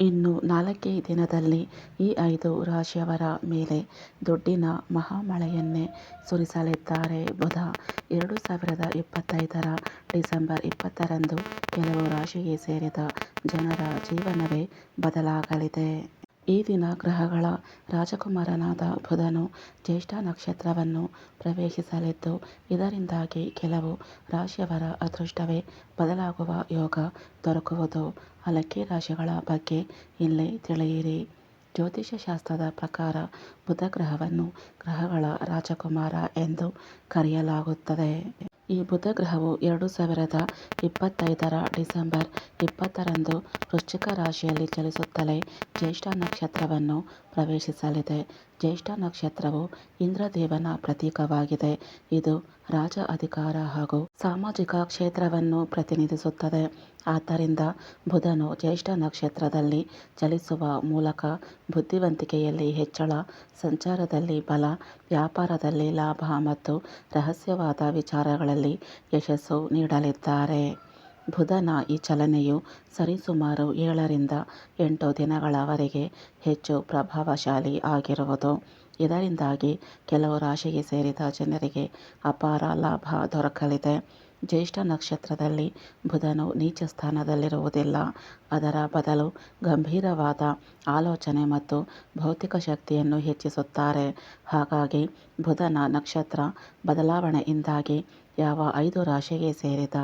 ಇನ್ನು ನಾಲ್ಕೇ ದಿನದಲ್ಲಿ ಈ ಐದು ರಾಶಿಯವರ ಮೇಲೆ ದುಡ್ಡಿನ ಮಹಾಮಳೆಯನ್ನೇ ಸುರಿಸಲಿದ್ದಾರೆ. ಬುಧ ಎರಡು ಸಾವಿರದ ಇಪ್ಪತ್ತೈದರ ಡಿಸೆಂಬರ್ ಇಪ್ಪತ್ತರಂದು ಕೆಲವು ರಾಶಿಗೆ ಸೇರಿದ ಜನರ ಜೀವನವೇ ಬದಲಾಗಲಿದೆ. ಈ ದಿನ ಗ್ರಹಗಳ ರಾಜಕುಮಾರನಾದ ಬುಧನು ಜ್ಯೇಷ್ಠ ನಕ್ಷತ್ರವನ್ನು ಪ್ರವೇಶಿಸಲಿದ್ದು, ಇದರಿಂದಾಗಿ ಕೆಲವು ರಾಶಿಯವರ ಅದೃಷ್ಟವೇ ಬದಲಾಗುವ ಯೋಗ ದೊರಕುವುದು. ಅಲಕ್ಕಿ ರಾಶಿಗಳ ಬಗ್ಗೆ ಇಲ್ಲಿ ತಿಳಿಯಿರಿ. ಜ್ಯೋತಿಷ್ಯ ಶಾಸ್ತ್ರದ ಪ್ರಕಾರ ಬುಧ ಗ್ರಹವನ್ನು ಗ್ರಹಗಳ ರಾಜಕುಮಾರ ಎಂದು ಕರೆಯಲಾಗುತ್ತದೆ. ಈ ಬುಧ ಗ್ರಹವು ಎರಡು ಸಾವಿರದ ಇಪ್ಪತ್ತೈದರ ಡಿಸೆಂಬರ್ ಇಪ್ಪತ್ತರಂದು ವೃಶ್ಚಿಕ ರಾಶಿಯಲ್ಲಿ ಚಲಿಸುತ್ತಲೇ ಜ್ಯೇಷ್ಠ ನಕ್ಷತ್ರವನ್ನು ಪ್ರವೇಶಿಸಲಿದೆ. ಜ್ಯೇಷ್ಠ ನಕ್ಷತ್ರವು ಇಂದ್ರದೇವನ ಪ್ರತೀಕವಾಗಿದೆ. ಇದು ರಾಜ ಅಧಿಕಾರ ಹಾಗೂ ಸಾಮಾಜಿಕ ಕ್ಷೇತ್ರವನ್ನು ಪ್ರತಿನಿಧಿಸುತ್ತದೆ. ಆದ್ದರಿಂದ ಬುಧನು ಜ್ಯೇಷ್ಠ ನಕ್ಷತ್ರದಲ್ಲಿ ಚಲಿಸುವ ಮೂಲಕ ಬುದ್ಧಿವಂತಿಕೆಯಲ್ಲಿ ಹೆಚ್ಚಳ, ಸಂಚಾರದಲ್ಲಿ ಬಲ, ವ್ಯಾಪಾರದಲ್ಲಿ ಲಾಭ ಮತ್ತು ರಹಸ್ಯವಾದ ವಿಚಾರಗಳಲ್ಲಿ ಯಶಸ್ಸು ನೀಡಲಿದ್ದಾರೆ. ಬುಧನ ಈ ಚಲನೆಯು ಸರಿಸುಮಾರು ಏಳರಿಂದ ಎಂಟು ದಿನಗಳವರೆಗೆ ಹೆಚ್ಚು ಪ್ರಭಾವಶಾಲಿ ಆಗಿರುವುದು. ಇದರಿಂದಾಗಿ ಕೆಲವು ರಾಶಿಗೆ ಸೇರಿದ ಜನರಿಗೆ ಅಪಾರ ಲಾಭ ದೊರಕಲಿದೆ. ಜ್ಯೇಷ್ಠ ನಕ್ಷತ್ರದಲ್ಲಿ ಬುಧನು ನೀಚ ಸ್ಥಾನದಲ್ಲಿರುವುದಿಲ್ಲ. ಅದರ ಬದಲು ಗಂಭೀರವಾದ ಆಲೋಚನೆ ಮತ್ತು ಭೌತಿಕ ಶಕ್ತಿಯನ್ನು ಹೆಚ್ಚಿಸುತ್ತಾರೆ. ಹಾಗಾಗಿ ಬುಧನ ನಕ್ಷತ್ರ ಬದಲಾವಣೆಯಿಂದಾಗಿ ಯಾವ ಐದು ರಾಶಿಗೆ ಸೇರಿದ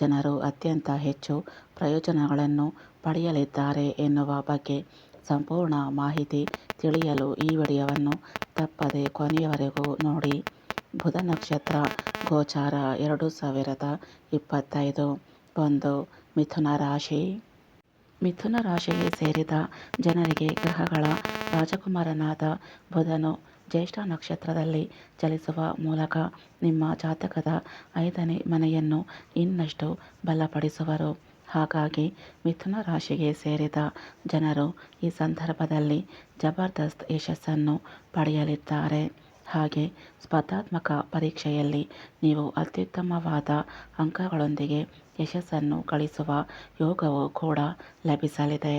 ಜನರು ಅತ್ಯಂತ ಹೆಚ್ಚು ಪ್ರಯೋಜನಗಳನ್ನು ಪಡೆಯಲಿದ್ದಾರೆ ಎನ್ನುವ ಬಗ್ಗೆ ಸಂಪೂರ್ಣ ಮಾಹಿತಿ ತಿಳಿಯಲು ಈ ವಿಡಿಯೋವನ್ನು ತಪ್ಪದೆ ಕೊನೆಯವರೆಗೂ ನೋಡಿ. ಬುಧ ನಕ್ಷತ್ರ ಗೋಚಾರ ಎರಡು ಸಾವಿರದ ಇಪ್ಪತ್ತೈದು. ಒಂದು, ಮಿಥುನ ರಾಶಿ. ಮಿಥುನ ರಾಶಿಗೆ ಸೇರಿದ ಜನರಿಗೆ ಗ್ರಹಗಳ ರಾಜಕುಮಾರನಾದ ಬುಧನು ಜ್ಯೇಷ್ಠ ನಕ್ಷತ್ರದಲ್ಲಿ ಚಲಿಸುವ ಮೂಲಕ ನಿಮ್ಮ ಜಾತಕದ ಐದನೇ ಮನೆಯನ್ನು ಇನ್ನಷ್ಟು ಬಲಪಡಿಸುವರು. ಹಾಗಾಗಿ ಮಿಥುನ ರಾಶಿಗೆ ಸೇರಿದ ಜನರು ಈ ಸಂದರ್ಭದಲ್ಲಿ ಜಬರ್ದಸ್ತ್ ಯಶಸ್ಸನ್ನು ಪಡೆಯಲಿದ್ದಾರೆ. ಹಾಗೆ ಸ್ಪರ್ಧಾತ್ಮಕ ಪರೀಕ್ಷೆಯಲ್ಲಿ ನೀವು ಅತ್ಯುತ್ತಮವಾದ ಅಂಕಗಳೊಂದಿಗೆ ಯಶಸ್ಸನ್ನು ಗಳಿಸುವ ಯೋಗವು ಕೂಡ ಲಭಿಸಲಿದೆ.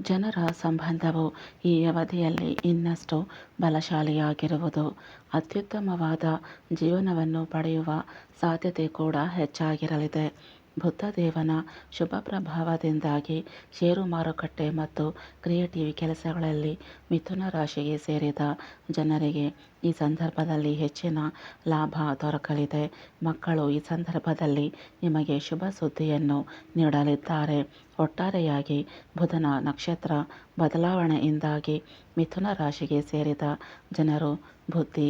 ಜನರ ಸಂಬಂಧವು ಈ ಅವಧಿಯಲ್ಲಿ ಇನ್ನಷ್ಟು ಬಲಶಾಲಿಯಾಗಿರುವುದು, ಅತ್ಯುತ್ತಮವಾದ ಜೀವನವನ್ನು ಪಡೆಯುವ ಸಾಧ್ಯತೆ ಕೂಡ ಹೆಚ್ಚಾಗಿರಲಿದೆ. ಬುದ್ಧದೇವನ ಶುಭ ಪ್ರಭಾವದಿಂದಾಗಿ ಷೇರು ಮಾರುಕಟ್ಟೆ ಮತ್ತು ಕ್ರಿಯೇಟಿವ್ ಕೆಲಸಗಳಲ್ಲಿ ಮಿಥುನ ರಾಶಿಗೆ ಸೇರಿದ ಜನರಿಗೆ ಈ ಸಂದರ್ಭದಲ್ಲಿ ಹೆಚ್ಚಿನ ಲಾಭ ದೊರಕಲಿದೆ. ಮಕ್ಕಳು ಈ ಸಂದರ್ಭದಲ್ಲಿ ನಿಮಗೆ ಶುಭ ಸುದ್ದಿಯನ್ನು ನೀಡಲಿದ್ದಾರೆ. ಒಟ್ಟಾರೆಯಾಗಿ ಬುಧನ ನಕ್ಷತ್ರ ಬದಲಾವಣೆಯಿಂದಾಗಿ ಮಿಥುನ ರಾಶಿಗೆ ಸೇರಿದ ಜನರು ಬುದ್ಧಿ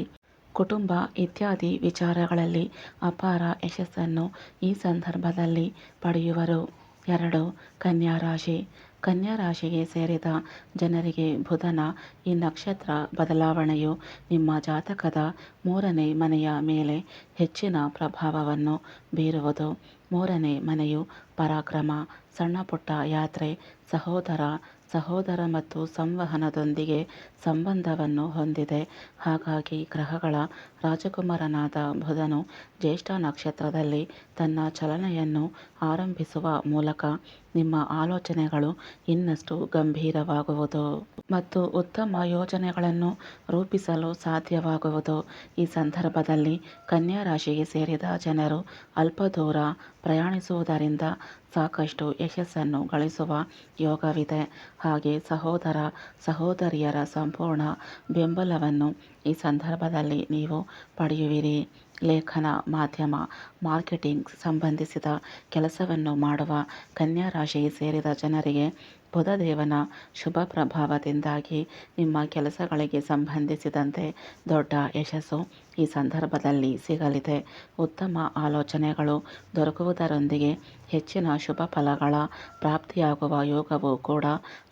ಕುಟುಂಬ ಇತ್ಯಾದಿ ವಿಚಾರಗಳಲ್ಲಿ ಅಪಾರ ಯಶಸ್ಸನ್ನು ಈ ಸಂದರ್ಭದಲ್ಲಿ ಪಡೆಯುವರು. ಎರಡು ಕನ್ಯಾ ರಾಶಿ ಕನ್ಯಾ ರಾಶಿಗೆ ಸೇರಿದ ಜನರಿಗೆ ಬುಧನ, ಈ ನಕ್ಷತ್ರ ಬದಲಾವಣೆಯು ನಿಮ್ಮ ಜಾತಕದ ಮೂರನೇ ಮನೆಯ ಮೇಲೆ ಹೆಚ್ಚಿನ ಪ್ರಭಾವವನ್ನು ಬೀರುವುದು. ಮೂರನೇ ಮನೆಯು ಪರಾಕ್ರಮ, ಸಣ್ಣಪುಟ್ಟ ಯಾತ್ರೆ, ಸಹೋದರ ಸಹೋದರ ಮತ್ತು ಸಂವಹನದೊಂದಿಗೆ ಸಂಬಂಧವನ್ನು ಹೊಂದಿದೆ. ಹಾಗಾಗಿ ಗ್ರಹಗಳ ರಾಜಕುಮಾರನಾದ ಬುಧನು ಜ್ಯೇಷ್ಠ ನಕ್ಷತ್ರದಲ್ಲಿ ತನ್ನ ಚಲನೆಯನ್ನು ಆರಂಭಿಸುವ ಮೂಲಕ ನಿಮ್ಮ ಆಲೋಚನೆಗಳು ಇನ್ನಷ್ಟು ಗಂಭೀರವಾಗುವುದು ಮತ್ತು ಉತ್ತಮ ಯೋಜನೆಗಳನ್ನು ರೂಪಿಸಲು ಸಾಧ್ಯವಾಗುವುದು. ಈ ಸಂದರ್ಭದಲ್ಲಿ ಕನ್ಯಾ ರಾಶಿಗೆ ಸೇರಿದ ಜನರು ಅಲ್ಪ ದೂರ ಪ್ರಯಾಣಿಸುವುದರಿಂದ ಸಾಕಷ್ಟು ಯಶಸ್ಸನ್ನು ಗಳಿಸುವ ಯೋಗವಿದೆ. ಹಾಗೆ ಸಹೋದರ, ಸಹೋದರಿಯರ ಸಂಪೂರ್ಣ ಬೆಂಬಲವನ್ನು ಈ ಸಂದರ್ಭದಲ್ಲಿ ನೀವು ಪಡೆಯುವಿರಿ. ಲೇಖನ ಮಾಧ್ಯಮ, ಮಾರ್ಕೆಟಿಂಗ್ ಸಂಬಂಧಿಸಿದ ಕೆಲಸವನ್ನು ಮಾಡುವ ಕನ್ಯಾ ರಾಶಿ ಸೇರಿದ ಜನರಿಗೆ ಬುಧದೇವನ ಶುಭ ಪ್ರಭಾವದಿಂದಾಗಿ ನಿಮ್ಮ ಕೆಲಸಗಳಿಗೆ ಸಂಬಂಧಿಸಿದಂತೆ ದೊಡ್ಡ ಯಶಸ್ಸು ಈ ಸಂದರ್ಭದಲ್ಲಿ ಸಿಗಲಿದೆ. ಉತ್ತಮ ಆಲೋಚನೆಗಳು ದೊರಕುವುದರೊಂದಿಗೆ ಹೆಚ್ಚಿನ ಶುಭ ಫಲಗಳ ಪ್ರಾಪ್ತಿಯಾಗುವ ಯೋಗವು ಕೂಡ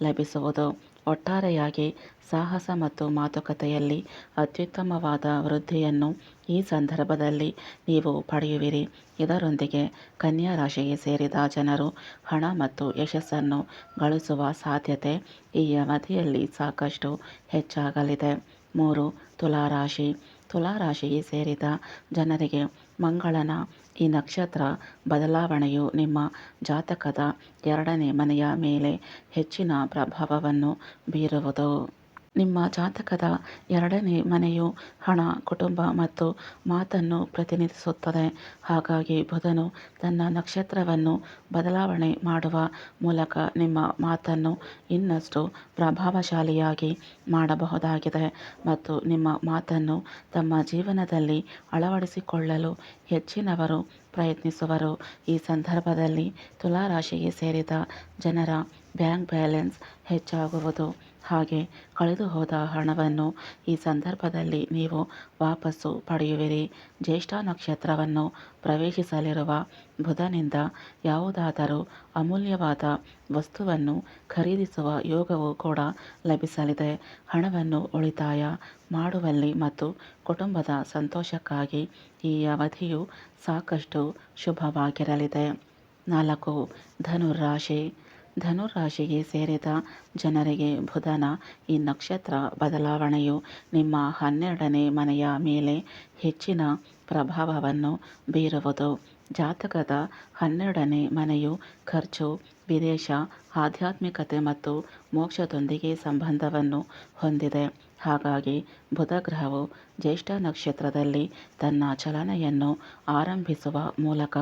ಲಭಿಸುವುದು. ಒಟ್ಟಾರೆಯಾಗಿ ಸಾಹಸ ಮತ್ತು ಮಾತುಕತೆಯಲ್ಲಿ ಅತ್ಯುತ್ತಮವಾದ ವೃದ್ಧಿಯನ್ನು ಈ ಸಂದರ್ಭದಲ್ಲಿ ನೀವು ಪಡೆಯುವಿರಿ. ಇದರೊಂದಿಗೆ ಕನ್ಯಾ ರಾಶಿಗೆ ಸೇರಿದ ಜನರು ಹಣ ಮತ್ತು ಯಶಸ್ಸನ್ನು ಗಳಿಸುವ ಸಾಧ್ಯತೆ ಈ ಅವಧಿಯಲ್ಲಿ ಸಾಕಷ್ಟು ಹೆಚ್ಚಾಗಲಿದೆ. ಮೂರು, ತುಲಾರಾಶಿ. ತುಲಾರಾಶಿಗೆ ಸೇರಿದ ಜನರಿಗೆ ಮಂಗಳನ ಈ ನಕ್ಷತ್ರ ಬದಲಾವಣೆಯು ನಿಮ್ಮ ಜಾತಕದ ಎರಡನೇ ಮನೆಯ ಮೇಲೆ ಹೆಚ್ಚಿನ ಪ್ರಭಾವವನ್ನು ಬೀರುವುದು. ನಿಮ್ಮ ಜಾತಕದ ಎರಡನೇ ಮನೆಯು ಹಣ, ಕುಟುಂಬ ಮತ್ತು ಮಾತನ್ನು ಪ್ರತಿನಿಧಿಸುತ್ತದೆ. ಹಾಗಾಗಿ ಬುಧನು ತನ್ನ ನಕ್ಷತ್ರವನ್ನು ಬದಲಾವಣೆ ಮಾಡುವ ಮೂಲಕ ನಿಮ್ಮ ಮಾತನ್ನು ಇನ್ನಷ್ಟು ಪ್ರಭಾವಶಾಲಿಯಾಗಿ ಮಾಡಬಹುದಾಗಿದೆ ಮತ್ತು ನಿಮ್ಮ ಮಾತನ್ನು ತಮ್ಮ ಜೀವನದಲ್ಲಿ ಅಳವಡಿಸಿಕೊಳ್ಳಲು ಹೆಚ್ಚಿನವರು ಪ್ರಯತ್ನಿಸುವರು. ಈ ಸಂದರ್ಭದಲ್ಲಿ ತುಲಾರಾಶಿಗೆ ಸೇರಿದ ಜನರ ಬ್ಯಾಂಕ್ ಬ್ಯಾಲೆನ್ಸ್ ಹೆಚ್ಚಾಗುವುದು. ಹಾಗೆ ಕಳೆದುಹೋದ ಹಣವನ್ನು ಈ ಸಂದರ್ಭದಲ್ಲಿ ನೀವು ವಾಪಸ್ಸು ಪಡೆಯುವಿರಿ. ಜ್ಯೇಷ್ಠ ನಕ್ಷತ್ರವನ್ನು ಪ್ರವೇಶಿಸಲಿರುವ ಬುಧನಿಂದ ಯಾವುದಾದರೂ ಅಮೂಲ್ಯವಾದ ವಸ್ತುವನ್ನು ಖರೀದಿಸುವ ಯೋಗವು ಕೂಡ ಲಭಿಸಲಿದೆ. ಹಣವನ್ನು ಉಳಿತಾಯ ಮಾಡುವಲ್ಲಿ ಮತ್ತು ಕುಟುಂಬದ ಸಂತೋಷಕ್ಕಾಗಿ ಈ ಅವಧಿಯು ಸಾಕಷ್ಟು ಶುಭವಾಗಿರಲಿದೆ. ನಾಲ್ಕು, ಧನುರಾಶಿ. ಧನುರಾಶಿಗೆ ಸೇರಿದ ಜನರಿಗೆ ಬುಧನ ಈ ನಕ್ಷತ್ರ ಬದಲಾವಣೆಯು ನಿಮ್ಮ ಹನ್ನೆರಡನೇ ಮನೆಯ ಮೇಲೆ ಹೆಚ್ಚಿನ ಪ್ರಭಾವವನ್ನು ಬೀರುವುದು. ಜಾತಕದ ಹನ್ನೆರಡನೇ ಮನೆಯು ಖರ್ಚು, ವಿದೇಶ, ಆಧ್ಯಾತ್ಮಿಕತೆ ಮತ್ತು ಮೋಕ್ಷದೊಂದಿಗೆ ಸಂಬಂಧವನ್ನು ಹೊಂದಿದೆ. ಹಾಗಾಗಿ ಬುಧ ಗ್ರಹವು ಜ್ಯೇಷ್ಠ ನಕ್ಷತ್ರದಲ್ಲಿ ತನ್ನ ಚಲನೆಯನ್ನು ಆರಂಭಿಸುವ ಮೂಲಕ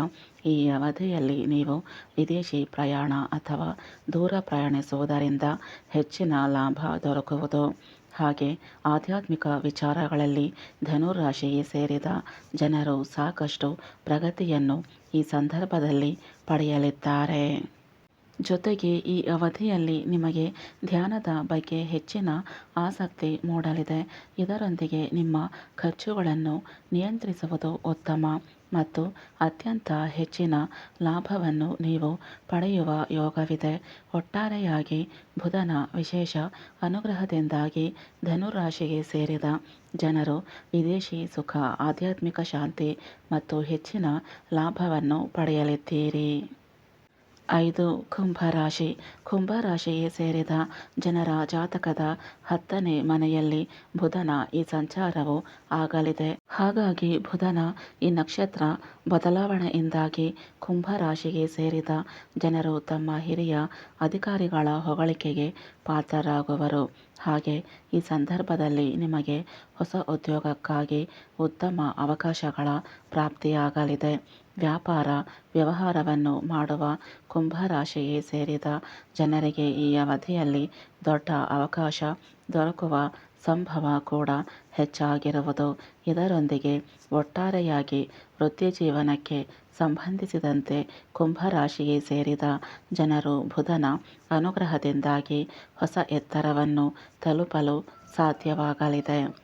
ಈ ಅವಧಿಯಲ್ಲಿ ನೀವು ವಿದೇಶಿ ಪ್ರಯಾಣ ಅಥವಾ ದೂರ ಪ್ರಯಾಣಿಸುವುದರಿಂದ ಹೆಚ್ಚಿನ ಲಾಭ ದೊರಕುವುದು. ಹಾಗೆ ಆಧ್ಯಾತ್ಮಿಕ ವಿಚಾರಗಳಲ್ಲಿ ಧನುರಾಶಿಗೆ ಸೇರಿದ ಜನರು ಸಾಕಷ್ಟು ಪ್ರಗತಿಯನ್ನು ಈ ಸಂದರ್ಭದಲ್ಲಿ ಪಡೆಯಲಿದ್ದಾರೆ. ಜೊತೆಗೆ ಈ ಅವಧಿಯಲ್ಲಿ ನಿಮಗೆ ಧ್ಯಾನದ ಬಗ್ಗೆ ಹೆಚ್ಚಿನ ಆಸಕ್ತಿ ಮೂಡಲಿದೆ. ಇದರೊಂದಿಗೆ ನಿಮ್ಮ ಖರ್ಚುಗಳನ್ನು ನಿಯಂತ್ರಿಸುವುದು ಉತ್ತಮ ಮತ್ತು ಅತ್ಯಂತ ಹೆಚ್ಚಿನ ಲಾಭವನ್ನು ನೀವು ಪಡೆಯುವ ಯೋಗವಿದೆ. ಒಟ್ಟಾರೆಯಾಗಿ ಬುಧನ ವಿಶೇಷ ಅನುಗ್ರಹದಿಂದಾಗಿ ಧನುರಾಶಿಗೆ ಸೇರಿದ ಜನರು ವಿದೇಶಿ ಸುಖ, ಆಧ್ಯಾತ್ಮಿಕ ಶಾಂತಿ ಮತ್ತು ಹೆಚ್ಚಿನ ಲಾಭವನ್ನು ಪಡೆಯಲಿದ್ದೀರಿ. ಐದು ಕುಂಭರಾಶಿ. ಕುಂಭರಾಶಿಗೆ ಸೇರಿದ ಜನರ ಜಾತಕದ ಹತ್ತನೇ ಮನೆಯಲ್ಲಿ ಬುಧನ ಈ ಸಂಚಾರವು ಆಗಲಿದೆ. ಹಾಗಾಗಿ ಬುಧನ ಈ ನಕ್ಷತ್ರ ಬದಲಾವಣೆಯಿಂದಾಗಿ ಕುಂಭರಾಶಿಗೆ ಸೇರಿದ ಜನರು ತಮ್ಮ ಹಿರಿಯ ಅಧಿಕಾರಿಗಳ ಹೊಗಳಿಕೆಗೆ ಪಾತ್ರರಾಗುವರು. ಹಾಗೆ ಈ ಸಂದರ್ಭದಲ್ಲಿ ನಿಮಗೆ ಹೊಸ ಉದ್ಯೋಗಕ್ಕಾಗಿ ಉತ್ತಮ ಅವಕಾಶಗಳ ಪ್ರಾಪ್ತಿಯಾಗಲಿದೆ. ವ್ಯಾಪಾರ, ವ್ಯವಹಾರವನ್ನು ಮಾಡುವ ಕುಂಭರಾಶಿಗೆ ಸೇರಿದ ಜನರಿಗೆ ಈ ಅವಧಿಯಲ್ಲಿ ದೊಡ್ಡ ಅವಕಾಶ ದೊರಕುವ ಸಂಭವ ಕೂಡ ಹೆಚ್ಚಾಗಿರುವುದು. ಇದರೊಂದಿಗೆ ಒಟ್ಟಾರೆಯಾಗಿ ವೃತ್ತಿಜೀವನಕ್ಕೆ ಸಂಬಂಧಿಸಿದಂತೆ ಕುಂಭರಾಶಿಗೆ ಸೇರಿದ ಜನರು ಬುಧನ ಅನುಗ್ರಹದಿಂದಾಗಿ ಹೊಸ ಎತ್ತರವನ್ನು ತಲುಪಲು ಸಾಧ್ಯವಾಗಲಿದೆ.